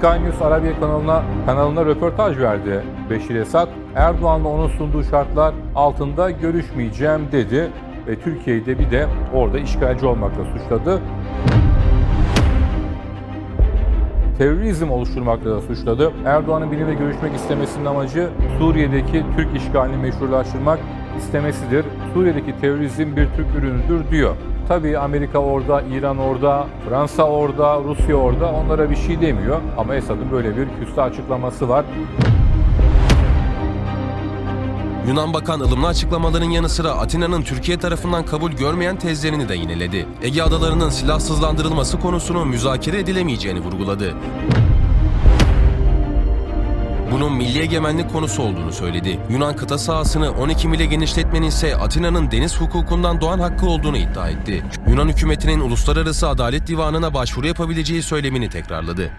Sky News Arabiya kanalına, kanalına röportaj verdi Beşir Esad. Erdoğan'la onun sunduğu şartlar altında görüşmeyeceğim dedi ve Türkiye'yi de bir de orada işgalci olmakla suçladı. terörizm oluşturmakla da suçladı. Erdoğan'ın benimle görüşmek istemesinin amacı Suriye'deki Türk işgalini meşrulaştırmak istemesidir. Suriye'deki terörizm bir Türk ürünüdür diyor. Tabii Amerika orada, İran orada, Fransa orada, Rusya orada onlara bir şey demiyor. Ama Esad'ın böyle bir küstah açıklaması var. Yunan Bakan ılımlı açıklamaların yanı sıra Atina'nın Türkiye tarafından kabul görmeyen tezlerini de yineledi. Ege adalarının silahsızlandırılması konusunu müzakere edilemeyeceğini vurguladı. Bunun milli egemenlik konusu olduğunu söyledi. Yunan kıta sahasını 12 mile genişletmenin ise Atina'nın deniz hukukundan doğan hakkı olduğunu iddia etti. Yunan hükümetinin Uluslararası Adalet Divanı'na başvuru yapabileceği söylemini tekrarladı.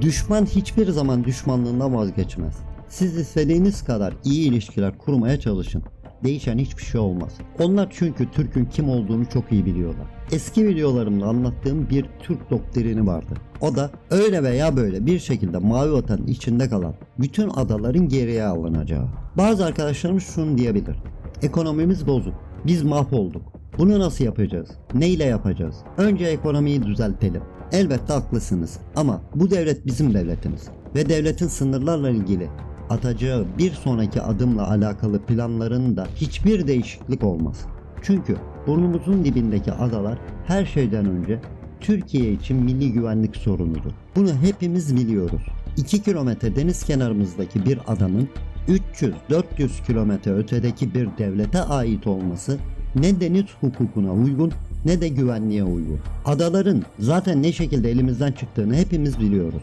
Düşman hiçbir zaman düşmanlığından vazgeçmez. Siz istediğiniz kadar iyi ilişkiler kurmaya çalışın. Değişen hiçbir şey olmaz. Onlar çünkü Türk'ün kim olduğunu çok iyi biliyorlar. Eski videolarımda anlattığım bir Türk doktrini vardı. O da öyle veya böyle bir şekilde mavi vatanın içinde kalan bütün adaların geriye alınacağı. Bazı arkadaşlarımız şunu diyebilir. Ekonomimiz bozuk. Biz mahvolduk. Bunu nasıl yapacağız? Neyle yapacağız? Önce ekonomiyi düzeltelim. Elbette haklısınız ama bu devlet bizim devletimiz ve devletin sınırlarla ilgili atacağı bir sonraki adımla alakalı planlarında hiçbir değişiklik olmaz. Çünkü burnumuzun dibindeki adalar her şeyden önce Türkiye için milli güvenlik sorunudur. Bunu hepimiz biliyoruz. 2 kilometre deniz kenarımızdaki bir adanın 300-400 kilometre ötedeki bir devlete ait olması ne deniz hukukuna uygun ne de güvenliğe uygun. Adaların zaten ne şekilde elimizden çıktığını hepimiz biliyoruz.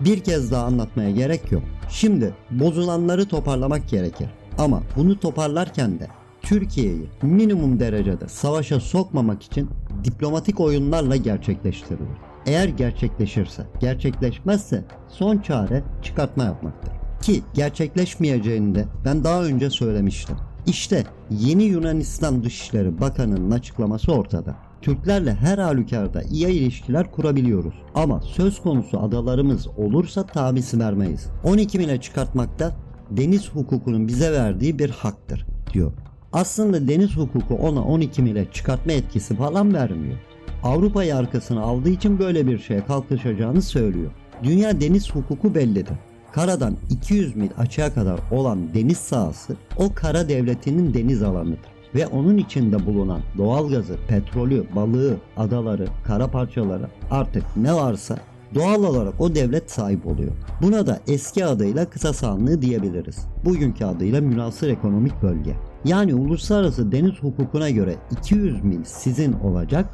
Bir kez daha anlatmaya gerek yok. Şimdi bozulanları toparlamak gerekir. Ama bunu toparlarken de Türkiye'yi minimum derecede savaşa sokmamak için diplomatik oyunlarla gerçekleştirilir. Eğer gerçekleşirse, gerçekleşmezse son çare çıkartma yapmaktır. Ki gerçekleşmeyeceğini de ben daha önce söylemiştim. İşte yeni Yunanistan Dışişleri Bakanı'nın açıklaması ortada. Türklerle her halükarda iyi ilişkiler kurabiliyoruz. Ama söz konusu adalarımız olursa taviz vermeyiz. 12 mile çıkartmakta deniz hukukunun bize verdiği bir haktır diyor. Aslında deniz hukuku ona 12 mile çıkartma etkisi falan vermiyor. Avrupa'yı arkasına aldığı için böyle bir şeye kalkışacağını söylüyor. Dünya deniz hukuku bellidir. Karadan 200 mil açığa kadar olan deniz sahası o kara devletinin deniz alanıdır. Ve onun içinde bulunan doğalgazı, petrolü, balığı, adaları, kara parçaları artık ne varsa doğal olarak o devlet sahip oluyor. Buna da eski adıyla kısa sahanlığı diyebiliriz. Bugünkü adıyla münasır ekonomik bölge. Yani uluslararası deniz hukukuna göre 200 mil sizin olacak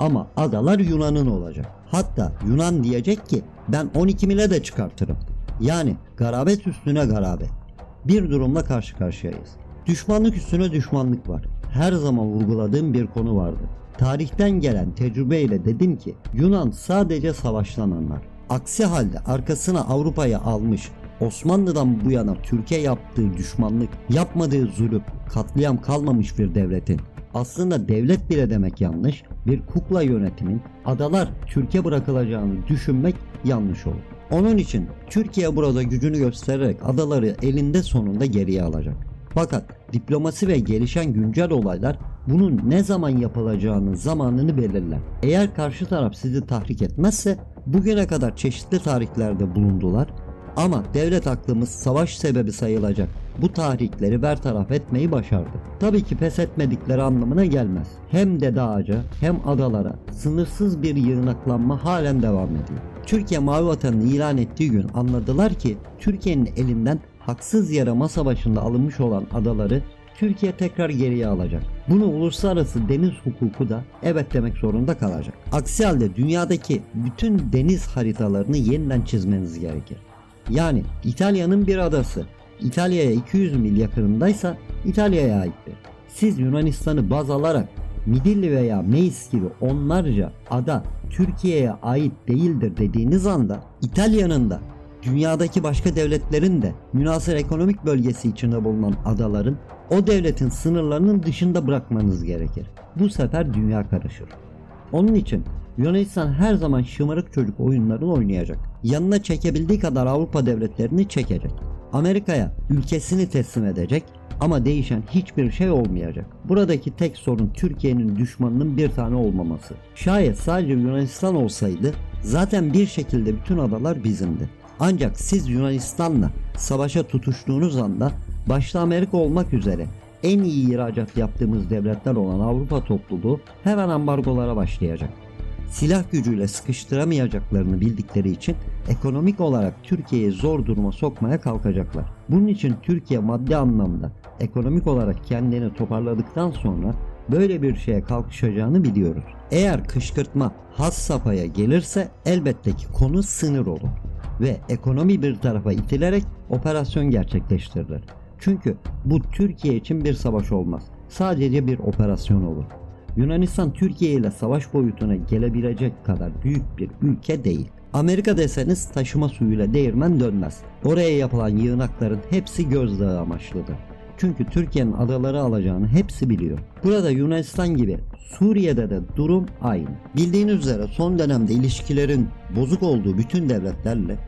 ama adalar Yunan'ın olacak. Hatta Yunan diyecek ki ben 12 mile de çıkartırım. Yani garabet üstüne garabet. Bir durumla karşı karşıyayız. Düşmanlık üstüne düşmanlık var. Her zaman vurguladığım bir konu vardı. Tarihten gelen tecrübeyle dedim ki Yunan sadece savaşlananlar. Aksi halde arkasına Avrupa'yı almış Osmanlı'dan bu yana Türkiye yaptığı düşmanlık, yapmadığı zulüm, katliam kalmamış bir devletin aslında devlet bile demek yanlış, bir kukla yönetimin adalar Türkiye bırakılacağını düşünmek yanlış olur. Onun için Türkiye burada gücünü göstererek adaları elinde sonunda geriye alacak. Fakat diplomasi ve gelişen güncel olaylar bunun ne zaman yapılacağını zamanını belirler. Eğer karşı taraf sizi tahrik etmezse bugüne kadar çeşitli tarihlerde bulundular ama devlet aklımız savaş sebebi sayılacak bu tahrikleri bertaraf etmeyi başardı. Tabii ki pes etmedikleri anlamına gelmez. Hem Dede Ağaca hem adalara sınırsız bir yığınaklanma halen devam ediyor. Türkiye Mavi Vatanı'nı ilan ettiği gün anladılar ki Türkiye'nin elinden haksız yere masa başında alınmış olan adaları Türkiye tekrar geriye alacak. Bunu uluslararası deniz hukuku da evet demek zorunda kalacak. Aksi halde dünyadaki bütün deniz haritalarını yeniden çizmeniz gerekir. Yani İtalya'nın bir adası İtalya'ya 200 mil yakınındaysa İtalya'ya aittir. Siz Yunanistan'ı baz alarak Midilli veya Meis gibi onlarca ada Türkiye'ye ait değildir dediğiniz anda İtalya'nın da dünyadaki başka devletlerin de münasır ekonomik bölgesi içinde bulunan adaların o devletin sınırlarının dışında bırakmanız gerekir. Bu sefer dünya karışır. Onun için Yunanistan her zaman şımarık çocuk oyunlarını oynayacak. Yanına çekebildiği kadar Avrupa devletlerini çekecek. Amerika'ya ülkesini teslim edecek ama değişen hiçbir şey olmayacak. Buradaki tek sorun Türkiye'nin düşmanının bir tane olmaması. Şayet sadece Yunanistan olsaydı zaten bir şekilde bütün adalar bizimdi. Ancak siz Yunanistan'la savaşa tutuştuğunuz anda başta Amerika olmak üzere en iyi ihracat yaptığımız devletler olan Avrupa topluluğu hemen ambargolara başlayacak. Silah gücüyle sıkıştıramayacaklarını bildikleri için ekonomik olarak Türkiye'yi zor duruma sokmaya kalkacaklar. Bunun için Türkiye maddi anlamda ekonomik olarak kendini toparladıktan sonra böyle bir şeye kalkışacağını biliyoruz. Eğer kışkırtma has safhaya gelirse elbette ki konu sınır olur ve ekonomi bir tarafa itilerek operasyon gerçekleştirilir. Çünkü bu Türkiye için bir savaş olmaz. Sadece bir operasyon olur. Yunanistan Türkiye ile savaş boyutuna gelebilecek kadar büyük bir ülke değil. Amerika deseniz taşıma suyuyla değirmen dönmez. Oraya yapılan yığınakların hepsi gözdağı amaçlıdır. Çünkü Türkiye'nin adaları alacağını hepsi biliyor. Burada Yunanistan gibi Suriye'de de durum aynı. Bildiğiniz üzere son dönemde ilişkilerin bozuk olduğu bütün devletlerle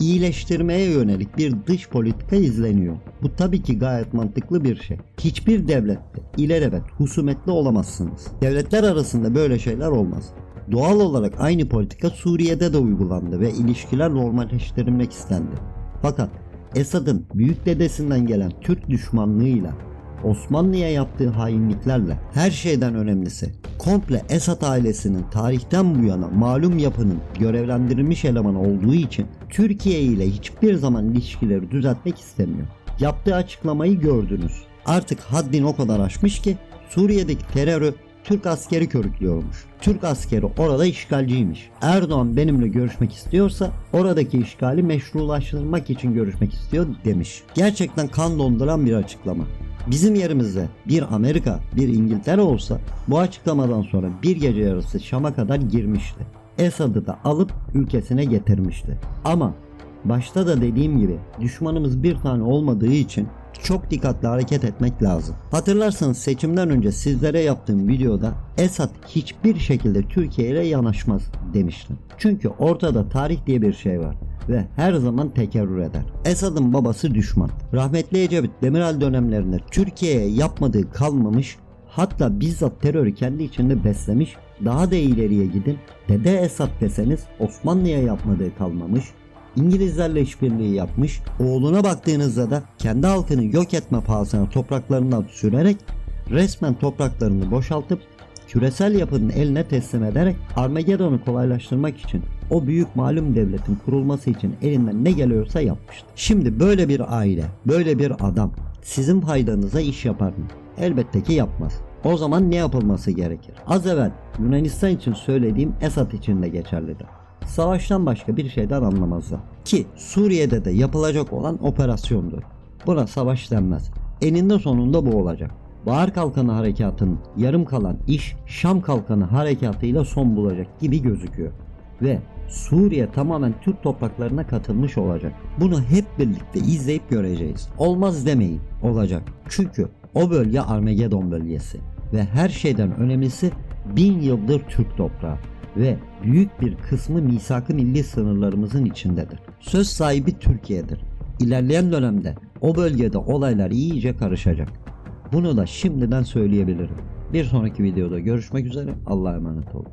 iyileştirmeye yönelik bir dış politika izleniyor. Bu tabii ki gayet mantıklı bir şey. Hiçbir devlette ilelebet husumetli olamazsınız. Devletler arasında böyle şeyler olmaz. Doğal olarak aynı politika Suriye'de de uygulandı ve ilişkiler normalleştirilmek istendi. Fakat Esad'ın büyük dedesinden gelen Türk düşmanlığıyla Osmanlı'ya yaptığı hainliklerle her şeyden önemlisi komple Esad ailesinin tarihten bu yana malum yapının görevlendirilmiş elemanı olduğu için Türkiye ile hiçbir zaman ilişkileri düzeltmek istemiyor. Yaptığı açıklamayı gördünüz. Artık haddini o kadar aşmış ki Suriye'deki terörü Türk askeri körüklüyormuş. Türk askeri orada işgalciymiş. Erdoğan benimle görüşmek istiyorsa oradaki işgali meşrulaştırmak için görüşmek istiyor demiş. Gerçekten kan donduran bir açıklama. Bizim yerimizde bir Amerika, bir İngiltere olsa bu açıklamadan sonra bir gece yarısı Şam'a kadar girmişti. Esad'ı da alıp ülkesine getirmişti. Ama başta da dediğim gibi düşmanımız bir tane olmadığı için çok dikkatli hareket etmek lazım. Hatırlarsanız seçimden önce sizlere yaptığım videoda Esad hiçbir şekilde Türkiye ile yanaşmaz demiştim. Çünkü ortada tarih diye bir şey var ve her zaman tekerrür eder. Esad'ın babası düşman. Rahmetli Ecevit Demirel dönemlerinde Türkiye'ye yapmadığı kalmamış hatta bizzat terörü kendi içinde beslemiş daha da ileriye gidin Dede Esad deseniz Osmanlı'ya yapmadığı kalmamış İngilizlerle işbirliği yapmış. Oğluna baktığınızda da kendi halkını yok etme pahasına topraklarından sürerek resmen topraklarını boşaltıp küresel yapının eline teslim ederek Armageddon'u kolaylaştırmak için o büyük malum devletin kurulması için elinden ne geliyorsa yapmıştı. Şimdi böyle bir aile, böyle bir adam sizin faydanıza iş yapar mı? Elbette ki yapmaz. O zaman ne yapılması gerekir? Az evvel Yunanistan için söylediğim Esad için de geçerlidir savaştan başka bir şeyden anlamazlar. Ki Suriye'de de yapılacak olan operasyondur. Buna savaş denmez. Eninde sonunda bu olacak. Bahar Kalkanı Harekatı'nın yarım kalan iş Şam Kalkanı Harekatı'yla son bulacak gibi gözüküyor. Ve Suriye tamamen Türk topraklarına katılmış olacak. Bunu hep birlikte izleyip göreceğiz. Olmaz demeyin, olacak. Çünkü o bölge Armageddon bölgesi. Ve her şeyden önemlisi bin yıldır Türk toprağı ve büyük bir kısmı misak-ı milli sınırlarımızın içindedir. Söz sahibi Türkiye'dir. İlerleyen dönemde o bölgede olaylar iyice karışacak. Bunu da şimdiden söyleyebilirim. Bir sonraki videoda görüşmek üzere. Allah'a emanet olun.